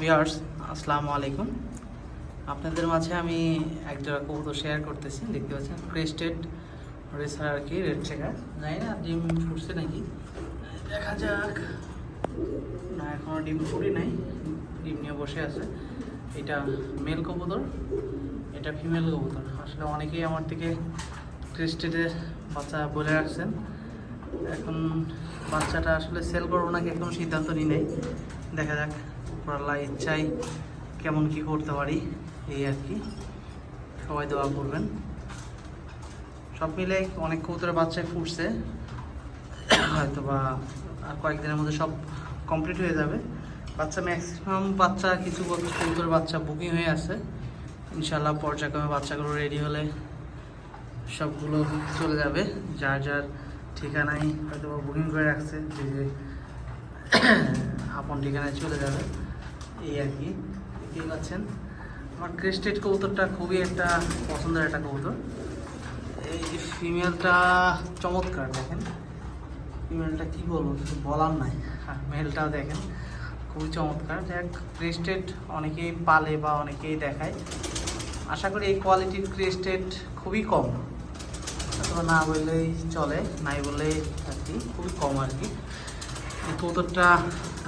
Viewers, আসসালামু আলাইকুম। আপনাদের মাঝে আমি এক জোড়া কবুতর শেয়ার করতেছি, দেখতে পাচ্ছেন? ক্রেস্টেড রেসার আর কি রেড চেকার জানি না, ডিম ফুটছে নাকি? দেখা যাক। না এখনও ডিম ফুটি নাই। ডিম নিয়ে বসে আছে। এটা মেল কবুতর, এটা ফিমেল কবুতর। আসলে অনেকেই আমার থেকে ক্রেস্টেডের বাচ্চা বলে রাখছেন। এখন বাচ্চাটা আসলে সেল করব নাকি, এখন সিদ্ধান্ত নিই নাই। দেখা যাক। উপরাল্লা ইচ্ছাই কেমন কি করতে পারি, এই আর কি। সবাই দোয়া করবেন। সব মিলে অনেক কবুতরের বাচ্চায় ফুটছে। হয়তো বা আর কয়েকদিনের মধ্যে সব কমপ্লিট হয়ে যাবে। বাচ্চা ম্যাক্সিমাম বাচ্চা, কিছু কবুতরের বাচ্চা বুকিং হয়ে আছে। ইনশাল্লাহ পর্যায়ক্রমে বাচ্চাগুলো রেডি হলে সবগুলো চলে যাবে। যার যার ঠিকানায় হয়তো বুকিং করে রাখছে যে আপন ঠিকানায় চলে যাবে। এই আর কি, দেখতেই পাচ্ছেন। আমার ক্রেস্টেড কবুতরটা খুবই একটা পছন্দের একটা কবুতর। এই যে ফিমেলটা চমৎকার, দেখেন। ফিমেলটা কি বলব, কিছু বলার নাই। আর মেলটাও দেখেন, খুবই চমৎকার। যাক ক্রেস্টেড অনেকেই পালে বা অনেকেই দেখায়। আশা করি এই কোয়ালিটির ক্রেস্টেড খুবই কম। অথবা না বললেই চলে, নাই বললেই আর কি, খুবই কম আর কি। এই কবুতরটা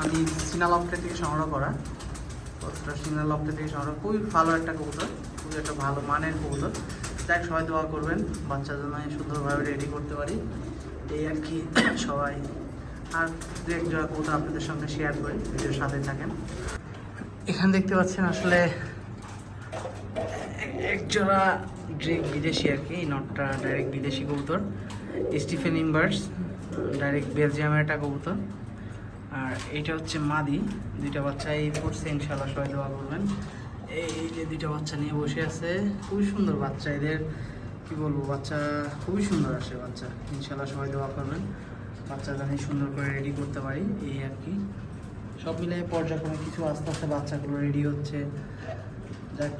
আমি সিনাল থেকে সংগ্রহ করা। কবুতরটা সিনাল অপটে থেকে সংগ্রহ খুবই ভালো একটা কবুতর, খুবই একটা ভালো মানের কবুতর। যাক সবাই দোয়া করবেন, বাচ্চার জন্য সুন্দরভাবে রেডি করতে পারি। এই আর কি, সবাই। আর দু এক জোড়া কবুতর আপনাদের সঙ্গে শেয়ার করি, ভিডিওর সাথে থাকেন। এখানে দেখতে পাচ্ছেন আসলে এক জোড়া ড্রেক বিদেশি আর কি নটটা ডাইরেক্ট বিদেশি কবুতর। স্টিফেন ইম্বার্স ডাইরেক্ট বেলজিয়ামের একটা কবুতর। আর এইটা হচ্ছে মাদি, দুইটা বাচ্চা এই পড়ছে ইনশাল্লাহ সবাই দোয়া করবেন। এই যে দুইটা বাচ্চা নিয়ে বসে আছে, খুবই সুন্দর বাচ্চা এদের। কি বলব, বাচ্চা খুবই সুন্দর আসে, বাচ্চা। ইনশাল্লাহ সবাই দোয়া করবেন। বাচ্চা জানি সুন্দর করে রেডি করতে পারি, এই আর কি। সব মিলে পর্যায়ক্রমে কিছু আস্তে আস্তে বাচ্চাগুলো রেডি হচ্ছে। যাক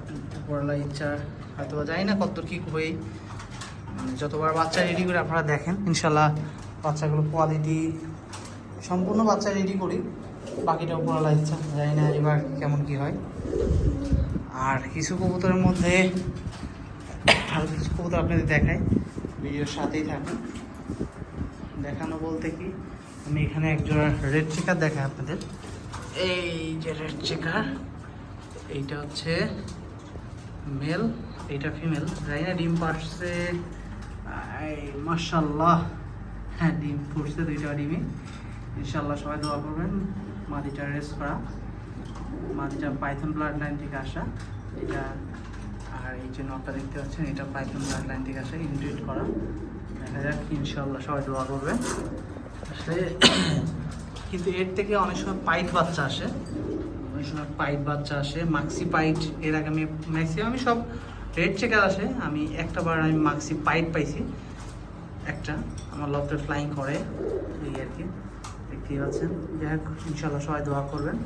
পড়ালা ইচ্ছা হয়তো জানি না কত কী মানে যতবার বাচ্চা রেডি করে আপনারা দেখেন ইনশাল্লাহ বাচ্চাগুলো কোয়ালিটি সম্পূর্ণ বাচ্চা রেডি করি। বাকিটা পড়ালা ইচ্ছা জানি না এবার কেমন কি হয়। আর কিছু কবুতরের মধ্যে, আর কিছু কবুতর আপনাদের দেখাই। ভিডিওর সাথেই থাকুন। দেখানো বলতে কি, আমি এখানে একজোড়া রেড চেকার দেখাই আপনাদের। এই যে রেড চেকার এইটা হচ্ছে মেল এইটা ফিমেল জানি না, ডিম পারছে মার্শাল্লাহ হ্যাঁ ডিম পড়ছে দুইটা ডিমই। ইনশাল্লাহ সবাই দোয়া করবেন। মাদিটা রেস্ট করা। মাদিটা পাইথন ব্লাড লাইন থেকে আসা। এটা আর এই যে নটটা দেখতে পাচ্ছেন, এটা পাইথন ব্লাড লাইন থেকে আসা ইনটুইট করা। দেখা যাক ইনশাল্লাহ সবাই দোয়া করবেন। আসলে কিন্তু এর থেকে অনেক সময় পাইট বাচ্চা আসে। অনেক সময় পাইট বাচ্চা আসে। মাক্সি পাইট এর আগে আমি ম্যাক্সিমামই সব রেড চেকার আসে। আমি একটা বার আমি মাক্সি পাইট পাইছি। একটা, আমার লফটে ফ্লাইং করে। এই আর কি। দেখতেই পাচ্ছেন যাই হোক ইনশাল্লাহ সবাই দোয়া করবেন।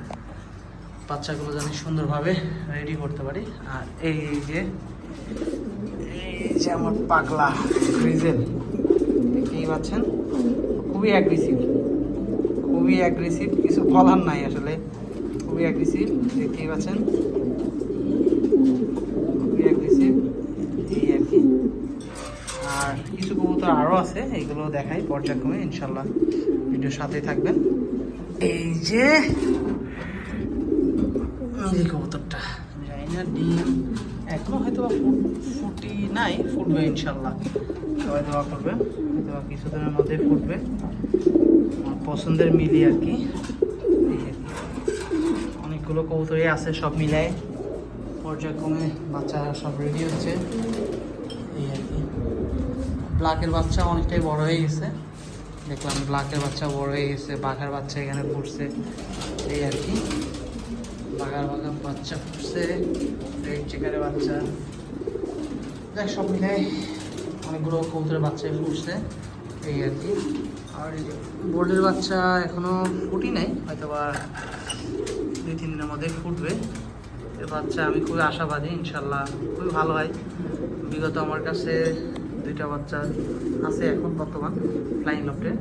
বাচ্চাগুলো যেন সুন্দরভাবে রেডি করতে পারি। আর এই যে এই যে আমার পাগলা গ্রিজেল দেখতেই পাচ্ছেন? খুবই অ্যাগ্রেসিভ খুবই অ্যাগ্রেসিভ কিছু বলার নাই আসলে। খুবই অ্যাগ্রেসিভ দেখতেই পাচ্ছেন খুবই অ্যাগ্রেসিভ এই আর কি আর কিছু কবুতর আরও আছে, এগুলো দেখাই পর্যায়ক্রমে ইনশাল্লাহ ভিডিওর সাথেই থাকবেন। এই যে কবুতরটা জানি না, ডিম, এখনও হয়তো ফুটি নাই, ফুটবে ইনশাল্লাহ সবাই দোয়া করবে হয়তো কিছুদিনের মধ্যে ফুটবে। পছন্দের মিলি আর কি। অনেকগুলো কবুতরই আছে, সব মিলায়। পর্যায়ক্রমে বাচ্চা সব রেডি হচ্ছে। ব্ল্যাকের বাচ্চা অনেকটাই বড় হয়ে গেছে। দেখলাম ব্ল্যাকের বাচ্চা বড় হয়ে গেছে, বাঘার বাচ্চা এখানে ফুটছে এই আর কি। বাঘার বাঘার বাচ্চা ফুটছে রেড চেকারের বাচ্চা। দেখ সব মিলাই অনেকগুলো কবুতরের বাচ্চাই ফুটছে এই আর কি। আর বোর্ডের বাচ্চা এখনও ফুটি নাই হয়তো বা দুই, তিন দিনের মধ্যে ফুটবে। এর বাচ্চা আমি খুবই আশাবাদী, ইনশাল্লাহ। খুবই ভালো হয়। বিগত আমার কাছে দুইটা বাচ্চা আছে এখন বর্তমান ফ্লাইং লফটে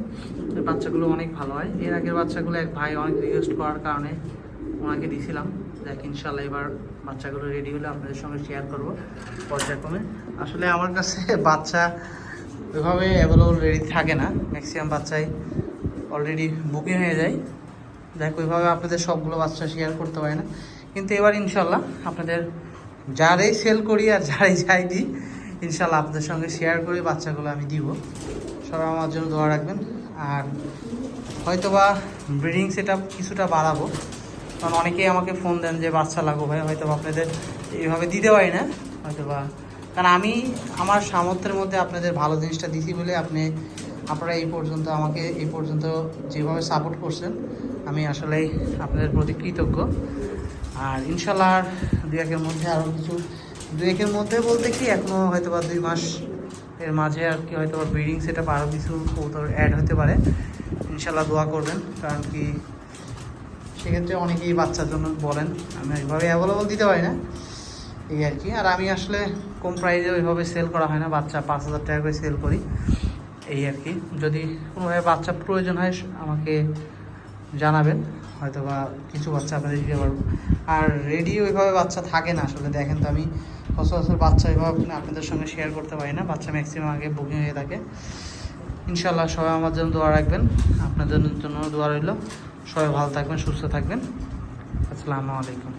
বাচ্চাগুলো অনেক ভালো হয়। এর আগের বাচ্চাগুলো এক ভাই অনেক রিকোয়েস্ট করার কারণে ওনাকে দিয়েছিলাম দেখ ইনশাল্লাহ এবার বাচ্চাগুলো রেডি হলে আপনাদের সঙ্গে শেয়ার করব পর্যায়ক্রমে। আসলে আমার কাছে বাচ্চা ওইভাবে অ্যাভেলেবল রেডি থাকে না। ম্যাক্সিমাম বাচ্চাই অলরেডি বুকিং হয়ে যায়। দেখ, ওইভাবে আপনাদের সবগুলো বাচ্চা শেয়ার করতে পারে না। কিন্তু এবার ইনশাল্লাহ আপনাদের যারাই সেল করি আর যারাই যাই দিই ইনশাল্লাহ আপনাদের সঙ্গে শেয়ার করে বাচ্চাগুলো আমি দিব। সবাই আমার জন্য দোয়া রাখবেন। আর হয়তোবা ব্রিডিং সেট কিছুটা বাড়াবো। কারণ অনেকেই আমাকে ফোন দেন যে, বাচ্চা লাগো ভাই হয়তো বা আপনাদের এইভাবে দিতে পারি না। হয়তোবা। কারণ আমি আমার সামর্থ্যের মধ্যে আপনাদের ভালো জিনিসটা দিছি বলে আপনি, আপনারা এই পর্যন্ত আমাকে এই পর্যন্ত যেভাবে সাপোর্ট করছেন, আমি আসলে আপনাদের প্রতি কৃতজ্ঞ। আর ইনশাল্লাহ দু একের মধ্যে আরও কিছু দুই একের মধ্যে বলতে কি এখনও হয়তো বা দুই মাস এর মাঝে আর কি হয়তো বা ব্রিডিং সেট আরও কিছু কৌতর অ্যাড হতে পারে। ইনশাল্লাহ দোয়া করবেন, কারণ কি সেক্ষেত্রে অনেকেই বাচ্চার জন্য বলেন, আমি ওইভাবে অ্যাভেলেবল দিতে পারি না। এই আর কি, আর আমি আসলে কম প্রাইসে ওইভাবে সেল করা হয় না, বাচ্চা পাঁচ হাজার টাকা করে সেল করি। এই আর কি, যদি কোনোভাবে বাচ্চা প্রয়োজন হয়, আমাকে জানাবেন হয়তো বা কিছু বাচ্চা আপনাদের দিতে পারব আর রেডি ওইভাবে বাচ্চা থাকে না, আসলে দেখেন তো আমি সচরাচর বাচ্চা এভাবে আপনাদের সঙ্গে শেয়ার করতে পারি না। বাচ্চা ম্যাক্সিমাম আগে বুকিং হয়ে থাকে। ইনশাল্লাহ সবাই আমার জন্য দোয়া রাখবেন। আপনাদের জন্য দোয়া রইল। সবাই ভালো থাকবেন, সুস্থ থাকবেন। আসসালামু আলাইকুম।